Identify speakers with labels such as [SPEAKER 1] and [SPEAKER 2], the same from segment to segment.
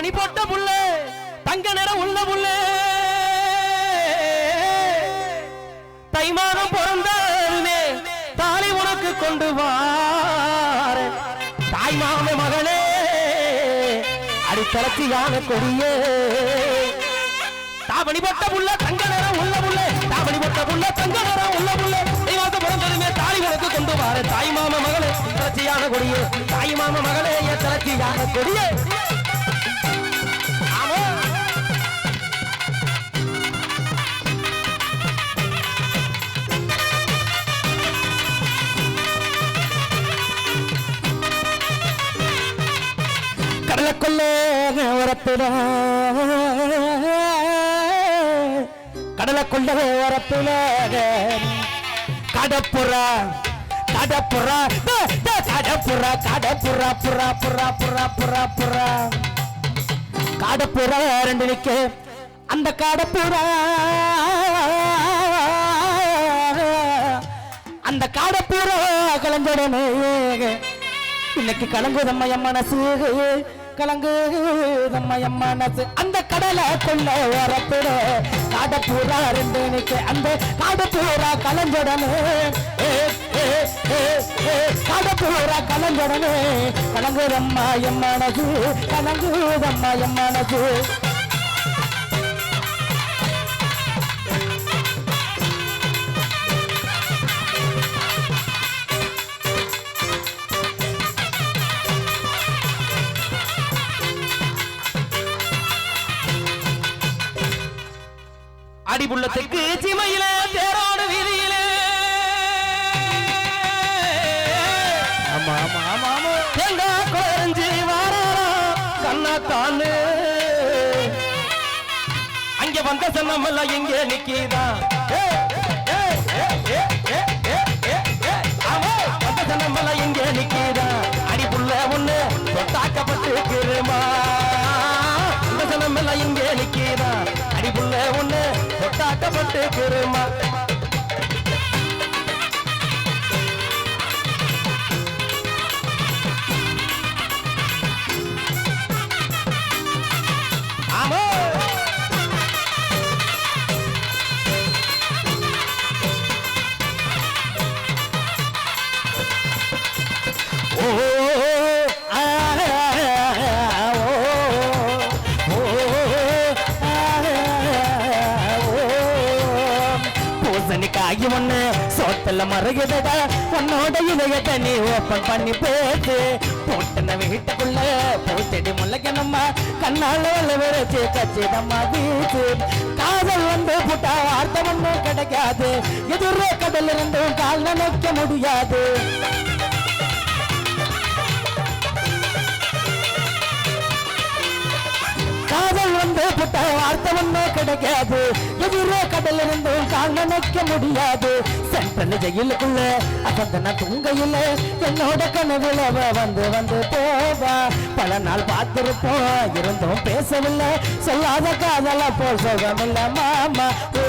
[SPEAKER 1] மணி போட்ட புள்ள தங்க நிறம் உள்ள புள்ள. தை மாதம் பிறந்தாலுமே தாலி உனக்கு கொண்டு வார. தாய் மாம மகளே அடித்தளத்தியான கொடியே. தாவணி போட்ட புள்ள தங்க நிறம் உள்ள புள்ள. தாவணி போட்ட புள்ள தங்க நிறம் உள்ள புள்ள. தை மாதம் தாலி உனக்கு கொண்டு வார. தாய் மாம மகளே தளர்ச்சியான கொடியே. தாய் மாம மகளே என் தளர்ச்சியான கொடியே. கடலுக்குள்ள கடலை கொண்ட உரப்பில கடப்புறா கடப்புறா ட, ட, கடப்புறா கடப்புறா புறா புறா புறா புறா புறா. காடப்புறா ரெண்டு நிக்க. அந்த காடப்புறா அந்த காடப்புறா கலந்துடனே. இன்னைக்கு கலங்குதம்மா மனசு. கலங்கு. நம்ம மனசு அந்த கடலை கொள்ள வரப்பிடு. காட பூரா ரெண்டு நிக்கு. அந்த காட காடப்பூரா கலந்துடனே பூரா கலந்துடனே கலங்குதம்மா என் மனசு. கலங்குதம்மா என் மனசு. அடிபுள்ளத்துக்கு சிமையில தேரோடு வீதியில. ஆமா ஆமா ஆமா ஆமா. தேங்காய் குறைஞ்சி வாராரா? கண்ணா தானு அங்க வந்த சன்னமெல்லாம் எங்க நிக்கிதா. வந்த சன்னமெல்லாம் எங்க நிக்கிதா. அடிபுள்ள ஒண்ணு தொட்டாக்கப்பட்டு கிருமா. அந்த சனமெல்லாம் எங்க நிக்கிதா. அடிபுள்ள ஒண்ணு தொட்டாக்கப்பட்டு கிருமா பூசணிக்காய் ஒண்ணு. சோத்தல மறையுதடா. உன்னோட இதயத்தை நீ ஓப்பன் பண்ணி பேசு. போட்டன வீட்டுக்குள்ள பூத்தடி முளைக்கணுமா கண்ணால வெள்ள விரைச்சு கச்சிதம்மா வீசு. காதல் வந்து புட்டா வார்த்தை ஒண்ணு கிடைக்காது. எதிர கடல் இருந்தும் கால் நினைக்க முடியாது. காதல் வந்து புட்ட வார்த்தை ஒண்ணு கிடைக்காது. தவிர கடல் இருந்தும் கால் நினைக்க முடியாது. சென்ட்ரல் ஜெயிலுக்குள்ள அசந்தன தூங்கையில என்னோட கனவுல வந்து வந்து போவா. பல நாள் பார்த்திருப்போம் இருந்தும் பேசவில்லை. சொல்லாத காதல போல் சொல்றமில்ல மாமா. ஓ,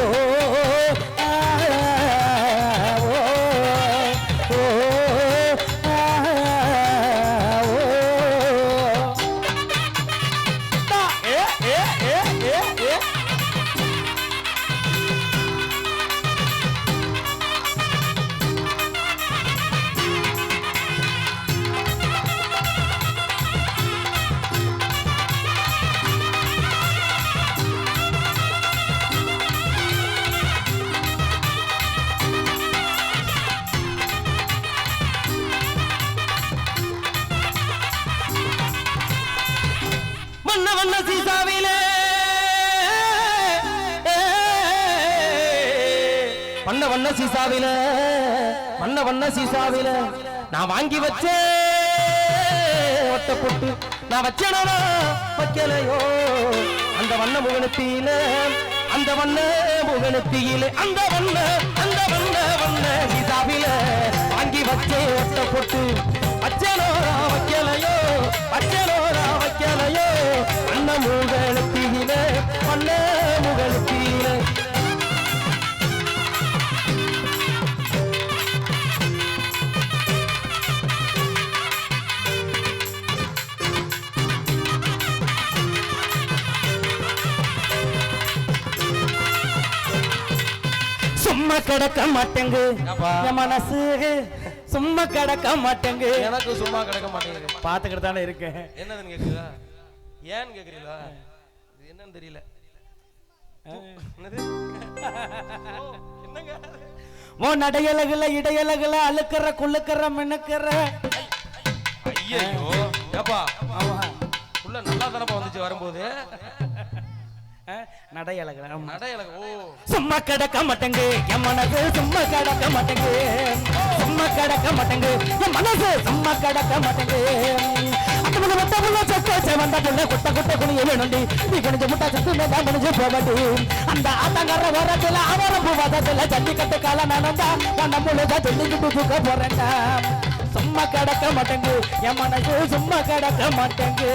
[SPEAKER 1] வண்ண வண்ண சீசாவிலே வண்ண வண்ண சீசாவில வண்ண வண்ண சீசாவில நான் வாங்கி வச்சேன் ஒட்ட போட்டு நான் வச்சேனா வைக்கலையோ? அந்த வண்ண முகனத்தில அந்த வண்ண முகனத்தியில அந்த வண்ண அந்த வண்ண வண்ண சீசாவில வாங்கி வச்சேன் ஒட்ட போட்டு சும்மா கிடக்க மாட்டேங்கு? என் மனசு சும்மா கிடக்க மாட்டேங்கு.
[SPEAKER 2] எனக்கு சும்மா கிடக்க மாட்டேங்குது
[SPEAKER 1] பாத்துக்கிட்டு தானே இருக்கேன்.
[SPEAKER 2] என்னதுன்னு கேக்குதா? ஏன்னு கேக்குறீங்களா? இது என்னன்னு தெரியல. ஓ, என்னங்க
[SPEAKER 1] உன் நடையலகுல இடையலகுல அழுக்கிற குளுக்கிற மினுக்கிற.
[SPEAKER 2] ஐயோ ஏப்பா உள்ள நல்லா தானப்பா வந்துச்சு வரும்போது? நடை எனக்கு ஓ.
[SPEAKER 1] சும்மா கிடக்க மாட்டேங்கு என் மனசு சும்மா கிடக்க மாட்டேங்கு. சும்மா கிடக்க மாட்டேங்கு என் மனசு சும்மா கிடக்க மாட்டேங்கு. முட்டை புள்ள சொக்க செவந்த புள்ள குட்ட குட்ட குனிய வேணுண்டி. நீ குனிஞ்ச முட்டை சத்து மேல குனிஞ்சு போவண்டி. அந்த ஆத்தங்கர ஓரத்துல அவரம்பு வதத்துல ஜல்லிக்கட்டு கால நானந்தா உன்ன முழுதா ஜல்லிக்கிட்டு தூக்க போறேன்டா. சும்மா கிடக்க மாட்டேங்கு என் மனசு சும்மா கிடக்க மாட்டேங்கு.